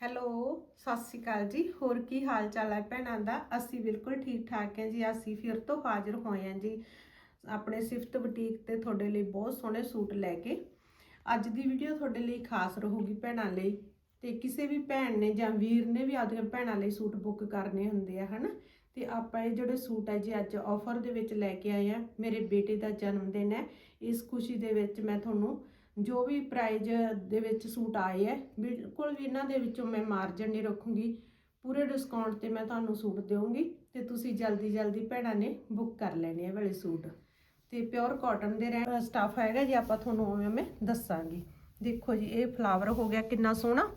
Hello, ਸਤਿ ਸ਼੍ਰੀ ਅਕਾਲ ਜੀ। ਹੋਰ ਕੀ ਹਾਲ ਚਾਲ ਹੈ ਭੈਣਾਂ ਦਾ? ਅਸੀਂ ਬਿਲਕੁਲ ਠੀਕ ਠਾਕ ਹਾਂ ਜੀ। ਅਸੀਂ ਫਿਰ ਤੋਂ ਹਾਜ਼ਰ ਹੋਏ ਹਾਂ ਜੀ ਆਪਣੇ ਸਿਫਤ ਬੁਟੀਕ ਤੇ ਤੁਹਾਡੇ ਲਈ ਬਹੁਤ ਸੋਹਣੇ ਸੂਟ ਲੈ ਕੇ। ਅੱਜ ਦੀ ਵੀਡੀਓ ਤੁਹਾਡੇ ਲਈ ਖਾਸ ਰਹੂਗੀ ਭੈਣਾਂ ਲਈ ਤੇ ਕਿਸੇ ਵੀ ਭੈਣ ਨੇ ਜਾਂ ਵੀਰ ਨੇ ਵੀ ਆਪਦੀਆਂ ਭੈਣਾਂ ਲਈ ਸੂਟ ਬੁੱਕ ਕਰਨੇ ਹੁੰਦੇ ਆ, ਹਨਾ? ਤੇ ਆਪਾਂ ਇਹ ਜਿਹੜੇ ਸੂਟ ਹੈ ਜੀ, ਅੱਜ ਆਫਰ ਦੇ ਵਿੱਚ ਲੈ ਕੇ ਆਏ ਆ ਮੇਰੇ ਬੇਟੇ ਦਾ ਜਨਮ ਦਿਨ ਹੈ। ਇਸ ਖੁਸ਼ੀ ਦੇ ਵਿੱਚ ਮੈਂ ਤੁਹਾਨੂੰ ਜੋ ਵੀ ਪ੍ਰਾਈਜ਼ ਦੇ ਵਿੱਚ ਸੂਟ ਆਏ ਹੈ ਬਿਲਕੁਲ ਵੀ ਇਹਨਾਂ ਦੇ ਵਿੱਚੋਂ ਮੈਂ ਮਾਰਜਨ ਨਹੀਂ ਰੱਖੂੰਗੀ। ਪੂਰੇ ਡਿਸਕਾਊਂਟ ਤੇ ਮੈਂ ਤੁਹਾਨੂੰ ਸੂਟ ਦੇਵਾਂਗੀ ਤੇ ਤੁਸੀਂ ਜਲਦੀ ਜਲਦੀ ਭੈਣਾਂ ਨੇ ਬੁੱਕ ਕਰ ਲੈਣੇ ਆ ਵਾਲੇ ਸੂਟ। ਤੇ ਪਿਓਰ ਕਾਟਨ ਦੇ ਰਹਿ ਸਟਾਫ ਹੈਗਾ ਜੀ, ਆਪਾਂ ਤੁਹਾਨੂੰ ਉਵੇਂ ਮੈਂ ਦੱਸਾਂਗੀ। ਦੇਖੋ ਜੀ, ਇਹ ਫਲਾਵਰ ਹੋ ਗਿਆ ਕਿੰਨਾ ਸੋਹਣਾ,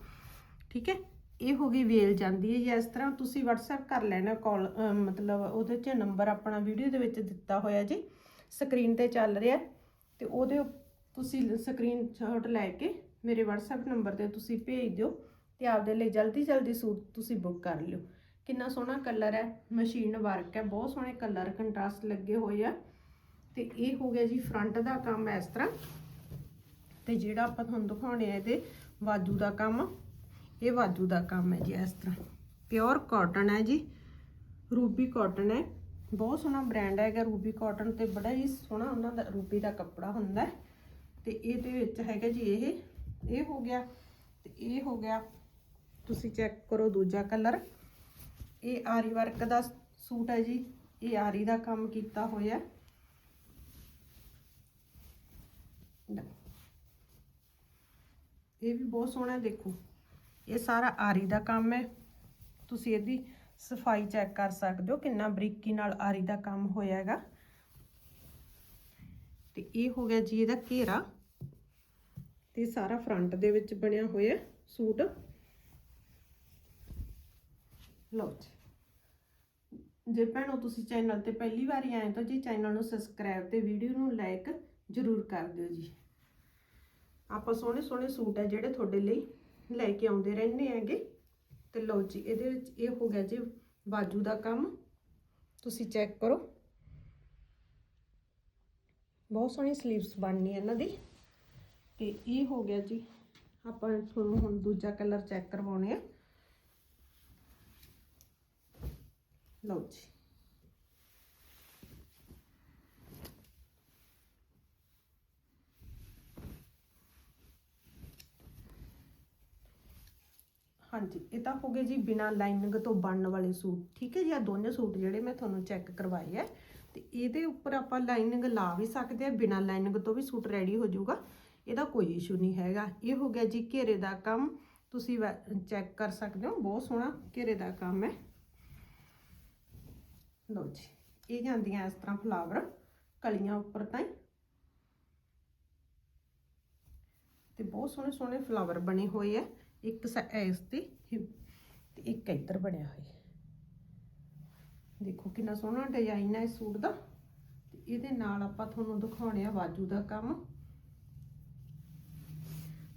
ਠੀਕ ਹੈ ਇਹ ਹੋ ਗਈ ਵੇਲ ਜਾਂਦੀ ਹੈ ਜੀ, ਇਸ ਤਰ੍ਹਾਂ ਤੁਸੀਂ WhatsApp ਕਰ ਲੈਣਾ ਕਾਲ ਮਤਲਬ ਉਹਦੇ 'ਚ ਨੰਬਰ ਆਪਣਾ ਵੀਡੀਓ ਦੇ ਵਿੱਚ ਦਿੱਤਾ ਹੋਇਆ ਜੀ। ਸਕਰੀਨ ਤੇ ਚੱਲ ਰਿਹਾ ਤੇ ਉਹਦੇ ਤੁਸੀਂ ਸਕਰੀਨਸ਼ਾਟ ਲੈ ਕੇ ਮੇਰੇ WhatsApp ਨੰਬਰ ਤੇ ਤੁਸੀਂ ਭੇਜ ਦਿਓ ਤੇ ਆਪਦੇ ਲਈ ਜਲਦੀ ਜਲਦੀ ਸੂਟ ਤੁਸੀਂ ਬੁੱਕ ਕਰ ਲਿਓ। ਕਿੰਨਾ ਸੋਹਣਾ ਕਲਰ ਹੈ ਮਸ਼ੀਨ ਵਰਕ ਹੈ, ਬਹੁਤ ਸੋਹਣੇ ਕਲਰ ਕੰਟਰਾਸਟ ਲੱਗੇ ਹੋਏ ਆ। ਤੇ ਇਹ ਹੋ ਗਿਆ ਜੀ ਫਰੰਟ ਦਾ ਕੰਮ ਇਸ ਤਰ੍ਹਾਂ। ਤੇ ਜਿਹੜਾ ਆਪਾਂ ਤੁਹਾਨੂੰ ਦਿਖਾਉਣੇ ਆ ਇਹਦੇ ਬਾਜੂ ਦਾ ਕੰਮ, ਇਹ ਬਾਜੂ ਦਾ ਕੰਮ ਹੈ ਜੀ ਇਸ ਤਰ੍ਹਾਂ। ਪਿਓਰ ਕਾਟਨ ਹੈ ਜੀ, ਰੂਬੀ ਕਾਟਨ ਹੈ। ਬਹੁਤ ਸੋਹਣਾ ਬ੍ਰਾਂਡ ਹੈਗਾ ਰੂਬੀ ਕਾਟਨ ਤੇ ਬੜਾ ਹੀ ਸੋਹਣਾ ਉਹਨਾਂ ਦਾ, ਰੂਬੀ ਦਾ ਕੱਪੜਾ ਹੁੰਦਾ ਹੈ। ਤੇ ਇਹਦੇ ਵਿੱਚ ਹੈਗਾ ਜੀ ਇਹ ਇਹ ਹੋ ਗਿਆ, ਤੇ ਇਹ ਹੋ ਗਿਆ। ਤੁਸੀਂ ਚੈੱਕ ਕਰੋ ਦੂਜਾ ਕਲਰ। ਇਹ ਆਰੀ ਵਰਕ ਦਾ ਸੂਟ ਹੈ ਜੀ। ਇਹ ਆਰੀ ਦਾ ਕੰਮ ਕੀਤਾ ਹੋਇਆ। ਲਓ। ਇਹ ਵੀ ਬਹੁਤ ਸੋਹਣਾ ਦੇਖੋ। ਇਹ ਸਾਰਾ ਆਰੀ ਦਾ ਕੰਮ ਹੈ। ਤੁਸੀਂ ਇਹਦੀ ਸਫ਼ਾਈ ਚੈੱਕ ਕਰ ਸਕਦੇ ਹੋ, ਕਿੰਨਾ ਬਰੀਕੀ ਨਾਲ ਆਰੀ ਦਾ ਕੰਮ ਹੋਇਆ ਹੈਗਾ। ਤੇ ਇਹ ਹੋ ਗਿਆ ਜੀ ਇਹਦਾ ਘੇਰਾ। ਤੇ ਸਾਰਾ ਫਰੰਟ ਦੇ ਵਿੱਚ ਬਣਿਆ ਹੋਇਆ ਸੂਟ। ਲਓ ਜੀ। ਜੇ ਭੈਣੋ ਤੁਸੀਂ ਚੈਨਲ ਤੇ ਪਹਿਲੀ ਵਾਰੀ ਆਏ ਤਾਂ ਜੀ ਚੈਨਲ ਨੂੰ ਸਬਸਕ੍ਰਾਈਬ ਤੇ ਵੀਡੀਓ ਨੂੰ ਲਾਈਕ ਜ਼ਰੂਰ ਕਰ ਦਿਓ ਜੀ। ਆਪਾਂ ਸੋਹਣੇ ਸੋਹਣੇ ਸੂਟ ਹੈ ਜਿਹੜੇ ਤੁਹਾਡੇ ਲਈ ਲੈ ਕੇ ਆਉਂਦੇ ਰਹਿੰਦੇ ਹੈਗੇ। ਤੇ ਲਓ ਜੀ, ਇਹਦੇ ਵਿੱਚ ਇਹ ਹੋ ਗਿਆ ਜੀ ਬਾਜੂ ਦਾ ਕੰਮ। ਤੁਸੀਂ ਚੈੱਕ ਕਰੋ। ਬਹੁਤ ਸੋਹਣੀ ਸਲੀਵਸ ਬਣਨੀ ਹੈ ਇਹਨਾਂ ਦੀ ਤੇ ਇਹ ਹੋ ਗਿਆ ਜੀ ਆਪਾਂ ਤੁਹਾਨੂੰ ਹੁਣ ਦੂਜਾ ਕਲਰ ਚੈੱਕ ਕਰਵਾਉਣੇ ਆ ਲਓ ਜੀ ਹਾਂਜੀ ਇਹ ਤਾਂ ਹੋ ਗਏ ਜੀ ਬਿਨਾ ਲਾਈਨਿੰਗ ਤੋਂ ਬਣਨ ਵਾਲੇ ਸੂਟ ਠੀਕ ਹੈ ਜੀ ਆ ਦੋਨੇ ਸੂਟ ਜਿਹੜੇ ਮੈਂ ਤੁਹਾਨੂੰ ਚੈੱਕ ਕਰਵਾਏ ਆ ਤੇ ਇਹਦੇ ਉੱਪਰ ਆਪਾਂ ਲਾਈਨਿੰਗ ਲਾ ਵੀ ਸਕਦੇ ਆ, ਬਿਨਾ ਲਾਈਨਿੰਗ ਤੋਂ ਵੀ ਸੂਟ ਰੈਡੀ ਹੋ ਜਾਊਗਾ। ਇਹਦਾ ਕੋਈ ਇਸ਼ੂ ਨਹੀਂ ਹੈਗਾ। ਇਹ ਹੋ ਗਿਆ ਜੀ ਘੇਰੇ ਦਾ ਕੰਮ। ਤੁਸੀਂ ਚੈੱਕ ਕਰ ਸਕਦੇ ਹੋ। ਬਹੁਤ ਸੋਹਣਾ ਘੇਰੇ ਦਾ ਕੰਮ ਹੈ। ਲਓ ਜੀ, ਇਹ ਜਾਂਦੀਆਂ ਇਸ ਤਰ੍ਹਾਂ ਫਲਾਵਰ ਕਲੀਆਂ ਉੱਪਰ ਤਾਈ। ਤੇ ਬਹੁਤ ਸੋਹਣੇ ਸੋਹਣੇ ਫਲਾਵਰ ਬਣੇ ਹੋਏ ਆ। ਇੱਕ ਇਸ ਤੇ ਤੇ ਇੱਕ ਇੱਧਰ ਬਣਿਆ ਹੋਇਆ। ਦੇਖੋ ਕਿੰਨਾ ਸੋਹਣਾ ਡਿਜ਼ਾਈਨ ਹੈ ਇਸ ਸੂਟ ਦਾ। ਤੇ ਇਹਦੇ ਨਾਲ ਆਪਾਂ ਤੁਹਾਨੂੰ ਦਿਖਾਉਣੇ ਆ ਬਾਜੂ ਦਾ ਕੰਮ।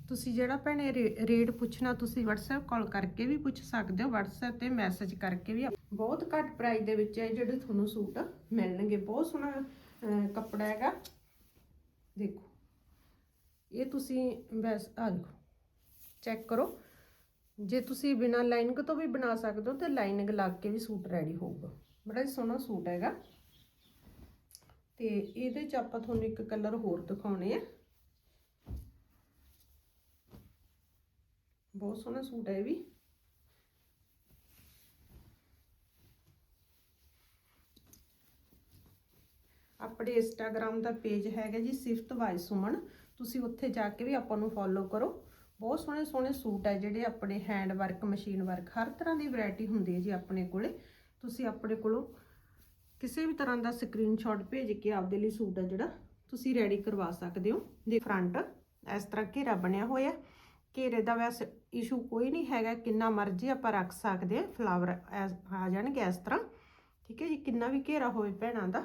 ਤੁਸੀਂ ਜਿਹੜਾ ਭੈਣੇ ਰੇ- ਰੇਟ ਪੁੱਛਣਾ, ਤੁਸੀਂ WhatsApp ਕਾਲ ਕਰਕੇ ਵੀ ਪੁੱਛ ਸਕਦੇ ਹੋ। WhatsApp ਤੇ ਮੈਸੇਜ ਕਰਕੇ ਵੀ ਬਹੁਤ ਘੱਟ ਪ੍ਰਾਈਸ ਦੇ ਵਿੱਚ ਹੈ ਜਿਹੜੇ ਤੁਹਾਨੂੰ ਸੂਟ ਮਿਲਣਗੇ। ਬਹੁਤ ਸੋਹਣਾ ਕੱਪੜਾ ਹੈਗਾ। ਦੇਖੋ। ਇਹ ਤੁਸੀਂ ਬਸ ਆ ਦੇਖੋ। ਚੈੱਕ ਕਰੋ। ਜੇ ਤੁਸੀਂ ਬਿਨਾ ਲਾਈਨਿੰਗ ਤੋਂ ਵੀ ਬਣਾ ਸਕਦੇ ਹੋ, ਤੇ ਲਾਈਨਿੰਗ ਲੱਗ ਕੇ ਵੀ ਸੂਟ ਰੈਡੀ ਹੋਊਗਾ। ਬੜਾ ਹੀ ਸੋਹਣਾ ਸੂਟ ਹੈਗਾ। ਤੇ ਇਹਦੇ ਚ ਆਪਾਂ ਤੁਹਾਨੂੰ ਇੱਕ ਕਲਰ ਹੋਰ ਦਿਖਾਉਣੇ ਆ। ਬਹੁਤ ਸੋਹਣਾ ਸੂਟ ਹੈ ਇਹ ਵੀ। ਆਪਣੇ ਇੰਸਟਾਗ੍ਰam ਦਾ ਪੇਜ ਹੈਗਾ ਜੀ ਸਿਫਤ ਵਾਈ ਸੁਮਨ। ਤੁਸੀਂ ਉੱਥੇ ਜਾ ਕੇ ਵੀ ਆਪਾਂ ਨੂੰ ਫੋਲੋ ਕਰੋ। ਬਹੁਤ ਸੋਹਣੇ ਸੋਹਣੇ ਸੂਟ ਹੈ ਜਿਹੜੇ ਆਪਣੇ ਹੈਂਡ ਵਰਕ ਮਸ਼ੀਨ ਵਰਕ ਹਰ ਤਰ੍ਹਾਂ ਦੀ ਵੈਰਾਈਟੀ ਹੁੰਦੀ ਹੈ ਜੀ ਆਪਣੇ ਕੋਲੇ। ਤੁਸੀਂ ਆਪਣੇ ਕੋਲੋਂ ਕਿਸੇ ਵੀ ਤਰ੍ਹਾਂ ਦਾ ਸਕਰੀਨਸ਼ਾਟ ਭੇਜ ਕੇ ਆਪਦੇ ਲਈ ਸੂਟ ਆ ਜਿਹੜਾ, ਤੁਸੀਂ ਰੈਡੀ ਕਰਵਾ ਸਕਦੇ ਹੋ। ਦੇ ਫਰੰਟ ਇਸ ਤਰ੍ਹਾਂ ਘੇਰਾ ਬਣਿਆ ਹੋਇਆ ਘੇਰੇ ਦਾ ਵੈਸੇ ਇਸ਼ੂ ਕੋਈ ਨਹੀਂ ਹੈਗਾ, ਕਿੰਨਾ ਮਰਜ਼ੀ ਆਪਾਂ ਰੱਖ ਸਕਦੇ ਹਾਂ ਫਲਾਵਰ ਆ ਜਾਣਗੇ ਇਸ ਤਰ੍ਹਾਂ। ਠੀਕ ਹੈ ਜੀ, ਕਿੰਨਾ ਵੀ ਘੇਰਾ ਹੋਵੇ ਭੈਣਾਂ ਦਾ।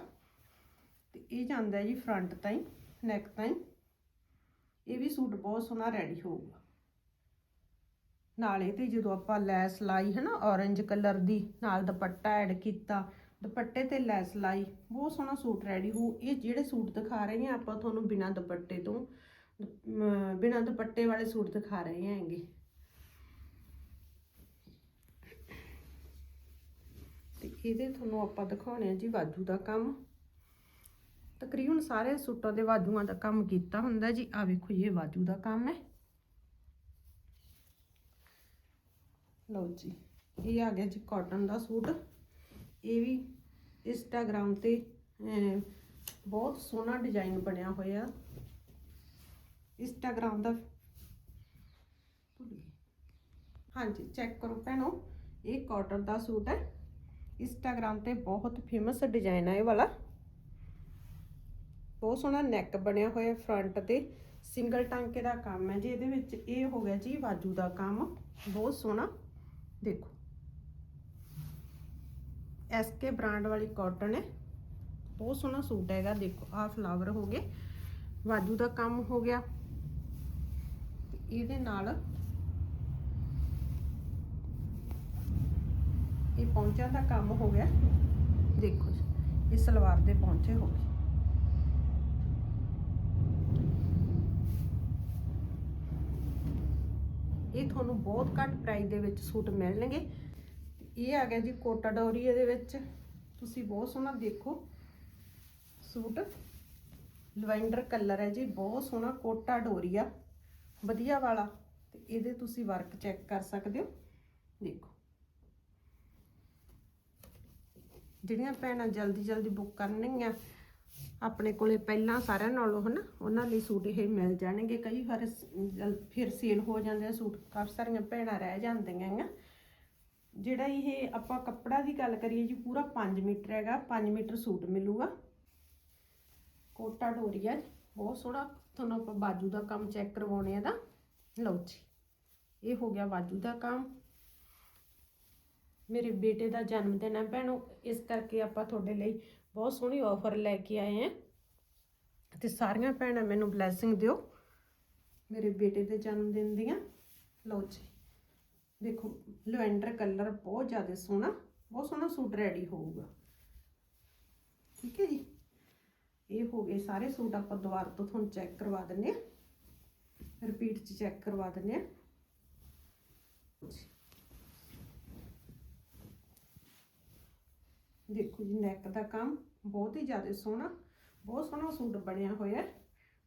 ਤੇ ਇਹ ਜਾਂਦਾ ਜੀ ਫਰੰਟ ਤਾਈਂ ਨੈਕ ਤਾਈਂ। ਇਹ ਵੀ ਸੂਟ ਬਹੁਤ ਸੋਹਣਾ ਰੈਡੀ ਹੋਊਗਾ। ਨਾਲੇ ਤੇ ਜਦੋਂ ਆਪਾਂ ਲੈਸ ਲਾਈ ਹੈ ਨਾ ਔਰੰਜ ਕਲਰ ਦੀ, ਨਾਲ ਦੁਪੱਟਾ ਐਡ ਕੀਤਾ, ਦੁਪੱਟੇ ਤੇ ਲੈਸ ਲਾਈ, ਬਹੁਤ ਸੋਹਣਾ ਸੂਟ ਰੈਡੀ ਹੋ, ਇਹ ਜਿਹੜੇ ਸੂਟ ਦਿਖਾ ਰਹੇ ਹਾਂ ਆਪਾਂ ਤੁਹਾਨੂੰ ਬਿਨਾ ਦੁਪੱਟੇ ਤੋਂ ਬਿਨਾ ਦੁਪੱਟੇ ਵਾਲੇ ਸੂਟ ਦਿਖਾ ਰਹੇ ਹਾਂਗੇ। ਤੇ ਇਹਦੇ ਤੁਹਾਨੂੰ ਆਪਾਂ ਦਿਖਾਉਣੇ ਆ ਜੀ ਬਾਜੂ ਦਾ ਕੰਮ। ਤਕਰੀਬਨ ਸਾਰੇ ਸੂਟਾਂ ਦੇ ਬਾਜੂਆਂ ਦਾ ਕੰਮ ਕੀਤਾ ਹੁੰਦਾ ਜੀ ਆ ਵੇਖੋ ਇਹ ਬਾਜੂ ਦਾ ਕੰਮ ਹੈ। ਲਓ ਜੀ, ਇਹ ਆ ਗਿਆ ਜੀ ਕਾਟਨ ਦਾ ਸੂਟ। ਇਹ ਵੀ ਇੰਸਟਾਗ੍ਰਾਮ ਤੇ ਬਹੁਤ ਸੋਹਣਾ ਡਿਜ਼ਾਈਨ ਬਣਿਆ ਹੋਇਆ। ਇੰਸਟਾਗ੍ਰਾਮ ਦਾ ਹਾਂਜੀ ਚੈੱਕ ਕਰੋ ਭੈਣੋ, ਇਹ ਕਾਟਨ ਦਾ ਸੂਟ ਹੈ। ਇੰਸਟਾਗ੍ਰਾਮ ਤੇ ਬਹੁਤ ਫੇਮਸ ਡਿਜ਼ਾਈਨ ਹੈ ਇਹ ਵਾਲਾ। ਬਹੁਤ ਸੋਹਣਾ ਨੈਕ ਬਣਿਆ ਹੋਇਆ ਫਰੰਟ ਤੇ। ਸਿੰਗਲ ਟਾਂਕੇ ਦਾ ਕੰਮ ਹੈ ਜੀ, ਇਹਦੇ ਵਿੱਚ ਇਹ ਹੋ ਗਿਆ ਜੀ ਬਾਜੂ ਦਾ ਕੰਮ। ਬਹੁਤ ਸੋਹਣਾ। ਦੇਖੋ। ਐਸਕੇ ਬ੍ਰਾਂਡ ਵਾਲੀ ਕਾਟਨ ਹੈ। ਬਹੁਤ ਸੋਹਣਾ ਸੂਟ ਹੈਗਾ, ਦੇਖੋ ਆ ਫਲਾਵਰ ਹੋ ਗਏ। ਬਾਜੂ ਦਾ ਕੰਮ ਹੋ ਗਿਆ। ਇਹਦੇ ਨਾਲ ਇਹ ਪੌਂਚਿਆਂ ਦਾ ਕੰਮ ਹੋ ਗਿਆ। ਦੇਖੋ ਜੀ, ਇਹ ਸਲਵਾਰ ਦੇ ਪੌਂਚੇ ਹੋ ਗਏ। ਇਹ ਤੁਹਾਨੂੰ ਬਹੁਤ ਘੱਟ ਪ੍ਰਾਈਸ ਦੇ ਵਿੱਚ ਸੂਟ ਮਿਲਣਗੇ। ਇਹ ਆ ਗਿਆ ਜੀ ਕੋਟਾ ਡੋਰੀ ਇਹਦੇ ਵਿੱਚ। ਤੁਸੀਂ ਬਹੁਤ ਸੋਹਣਾ ਦੇਖੋ। ਸੂਟ ਲਵੈਂਡਰ ਕਲਰ ਹੈ ਜੀ, ਬਹੁਤ ਸੋਹਣਾ ਕੋਟਾ ਡੋਰੀਆ ਵਧੀਆ ਵਾਲਾ। ਤੇ ਇਹਦੇ ਤੁਸੀਂ ਵਰਕ ਚੈੱਕ ਕਰ ਸਕਦੇ ਹੋ। ਦੇਖੋ। ਜਿਹੜੀਆਂ ਭੈਣਾਂ ਜਲਦੀ ਜਲਦੀ ਬੁੱਕ ਕਰਨਗੀਆਂ ਆਪਣੇ ਕੋਲੇ ਪਹਿਲਾਂ ਸਾਰਿਆਂ ਨਾਲੋਂ ਹਨਾ, ਉਹਨਾਂ ਲਈ ਸੂਟ ਇਹ ਮਿਲ ਜਾਣਗੇ। ਕਈ ਵਾਰ ਫਿਰ ਸੇਲ ਹੋ ਜਾਂਦੇ ਆ ਸੂਟ, ਕਾਫੀ ਸਾਰੀਆਂ ਭੈਣਾਂ ਰਹਿ ਜਾਂਦੀਆਂ ਹੈਗੀਆਂ। ਜਿਹੜਾ ਇਹ ਆਪਾਂ ਕੱਪੜਾ ਦੀ ਗੱਲ ਕਰੀਏ ਜੀ, ਪੂਰਾ 5 ਮੀਟਰ ਹੈਗਾ 5 ਮੀਟਰ ਸੂਟ ਮਿਲੂਗਾ। ਕੋਟਾ ਡੋਰੀਆ ਬਹੁਤ ਸੋਹਣਾ, ਤੁਹਾਨੂੰ ਆਪਾਂ ਬਾਜੂ ਦਾ ਕੰਮ ਚੈੱਕ ਕਰਵਾਉਣੇ ਆ ਦਾ ਲਓ ਜੀ, ਇਹ ਹੋ ਗਿਆ ਬਾਜੂ ਦਾ ਕੰਮ। ਮੇਰੇ ਬੇਟੇ ਦਾ ਜਨਮ ਦਿਨ ਹੈ ਭੈਣੋ, ਇਸ ਕਰਕੇ ਆਪਾਂ ਤੁਹਾਡੇ ਲਈ ਬਹੁਤ ਸੋਹਣੀ ਆਫਰ ਲੈ ਕੇ ਆਏ ਹਾਂ ਤੇ ਸਾਰੀਆਂ ਭੈਣਾਂ ਮੈਨੂੰ ਬਲੇਸਿੰਗ ਦਿਓ। ਮੇਰੇ ਬੇਟੇ ਦੇ ਜਨਮ ਦਿਨ ਦੀਆਂ। ਲਓ ਜੀ। ਦੇਖੋ ਲਵੈਂਡਰ ਕਲਰ ਬਹੁਤ ਜ਼ਿਆਦਾ ਸੋਹਣਾ। ਬਹੁਤ ਸੋਹਣਾ ਸੂਟ ਰੈਡੀ ਹੋਊਗਾ। ਠੀਕ ਹੈ ਜੀ? ਇਹ ਹੋ ਗਏ ਸਾਰੇ ਸੂਟ ਆਪਾਂ ਦੁਬਾਰਾ ਤੋਂ ਤੁਹਾਨੂੰ ਚੈੱਕ ਕਰਵਾ ਦਿੰਨੇ ਆ ਰਿਪੀਟ ਚ ਚੈੱਕ ਕਰਵਾ ਦਿੰਨੇ ਆ ਦੇਖੋ ਜੀ ਨੈਕ ਦਾ ਕੰਮ ਬਹੁਤ ਹੀ ਜ਼ਿਆਦਾ ਸੋਹਣਾ, ਬਹੁਤ ਸੋਹਣਾ ਸੂਟ ਬਣਿਆ ਹੋਇਆ ਹੈ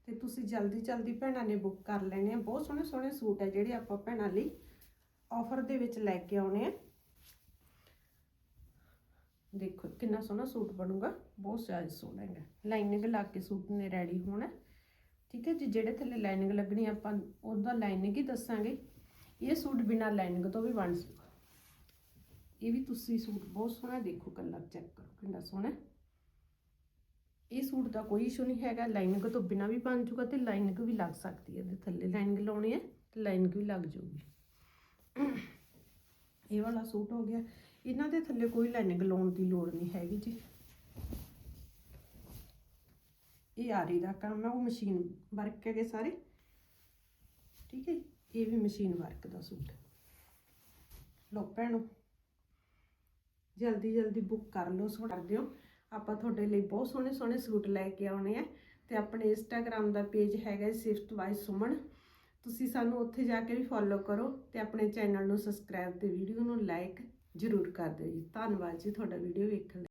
ਤੇ ਤੁਸੀਂ ਜਲਦੀ ਜਲਦੀ ਭੈਣਾਂ ਨੇ ਬੁੱਕ ਕਰ ਲੈਣੇ ਆ। ਬਹੁਤ ਸੋਹਣੇ ਸੋਹਣੇ ਸੂਟ ਹੈ ਜਿਹੜੇ ਆਪਾਂ ਭੈਣਾਂ ਲਈ ਆਫਰ ਦੇ ਵਿੱਚ ਲੈ ਕੇ ਆਉਣੇ ਆ। ਦੇਖੋ ਕਿੰਨਾ ਸੋਹਣਾ ਸੂਟ ਬਣੂਗਾ, ਬਹੁਤ ਜ਼ਿਆਦਾ ਸੋਹਣਾ ਹੈਗਾ। ਲਾਈਨਿੰਗ ਲਾ ਕੇ ਸੂਟ ਨੇ ਰੈਡੀ ਹੋਣਾ। ਠੀਕ ਹੈ ਜੀ, ਜਿਹੜੇ ਥੱਲੇ ਲਾਈਨਿੰਗ ਲੱਗਣੀ ਆਪਾਂ ਉਹਦਾ ਲਾਈਨਿੰਗ ਹੀ ਦੱਸਾਂਗੇ। ਇਹ ਸੂਟ ਬਿਨਾ ਲਾਈਨਿੰਗ ਤੋਂ ਵੀ ਬਣ ਸਕਦਾ। ਇਹ ਵੀ ਤੁਸੀਂ ਸੂਟ ਬਹੁਤ ਸੋਹਣਾ ਦੇਖੋ ਕਲਰ ਚੈੱਕ ਕਰੋ, ਕਿੰਨਾ ਸੋਹਣਾ ਇਹ ਸੂਟ ਦਾ ਕੋਈ ਇਸ਼ੂ ਨਹੀਂ ਹੈਗਾ, ਲਾਈਨਿੰਗ ਤੋਂ ਬਿਨਾ ਵੀ ਬਣ ਜੂਗਾ ਤੇ ਲਾਈਨਿੰਗ ਵੀ ਲੱਗ ਸਕਦੀ ਹੈ। ਇਹਦੇ ਥੱਲੇ ਲਾਈਨਿੰਗ ਲਾਉਣੀ ਹੈ ਤੇ ਲਾਈਨਿੰਗ ਵੀ ਲੱਗ ਜਾਊਗੀ ਇਹ ਵਾਲਾ ਸੂਟ ਹੋ ਗਿਆ। ਇਹਨਾਂ ਦੇ ਥੱਲੇ ਕੋਈ ਲਾਈਨਿੰਗ ਲਾਉਣ ਦੀ ਲੋੜ ਨਹੀਂ ਹੈਗੀ ਜੀ। ਇਹ ਆਰੀ ਦਾ ਕੰਮ ਹੈ, ਉਹ ਮਸ਼ੀਨ ਵਰਕ ਹੈਗੇ ਸਾਰੇ। ਠੀਕ ਹੈ ਇਹ ਵੀ ਮਸ਼ੀਨ ਵਰਕ ਦਾ ਸੂਟ ਹੈ। ਭੈਣੋ ਜਲਦੀ ਜਲਦੀ ਬੁੱਕ ਕਰ ਲਓ, ਸੋ ਕਰ ਦਿਓ। ਆਪਾਂ ਤੁਹਾਡੇ ਲਈ ਬਹੁਤ ਸੋਹਣੇ ਸੋਹਣੇ ਸੂਟ ਲੈ ਕੇ ਆਉਣੇ ਆ। ਤੇ ਆਪਣੇ ਇੰਸਟਾਗ੍ਰam ਦਾ ਪੇਜ ਹੈਗਾ ਸਿਫਟ ਵਾਈ ਸੁਮਨ ਤੁਸੀਂ ਸਾਨੂੰ ਉੱਥੇ ਜਾ ਕੇ ਵੀ ਫੋਲੋ ਕਰੋ ਤੇ ਆਪਣੇ ਚੈਨਲ ਨੂੰ ਸਬਸਕ੍ਰਾਈਬ ਤੇ ਵੀਡੀਓ ਨੂੰ ਲਾਈਕ ਜ਼ਰੂਰ ਕਰ ਦਿਓ ਜੀ। ਧੰਨਵਾਦ ਜੀ ਤੁਹਾਡਾ ਵੀਡੀਓ ਵੇਖਣ ਲਈ।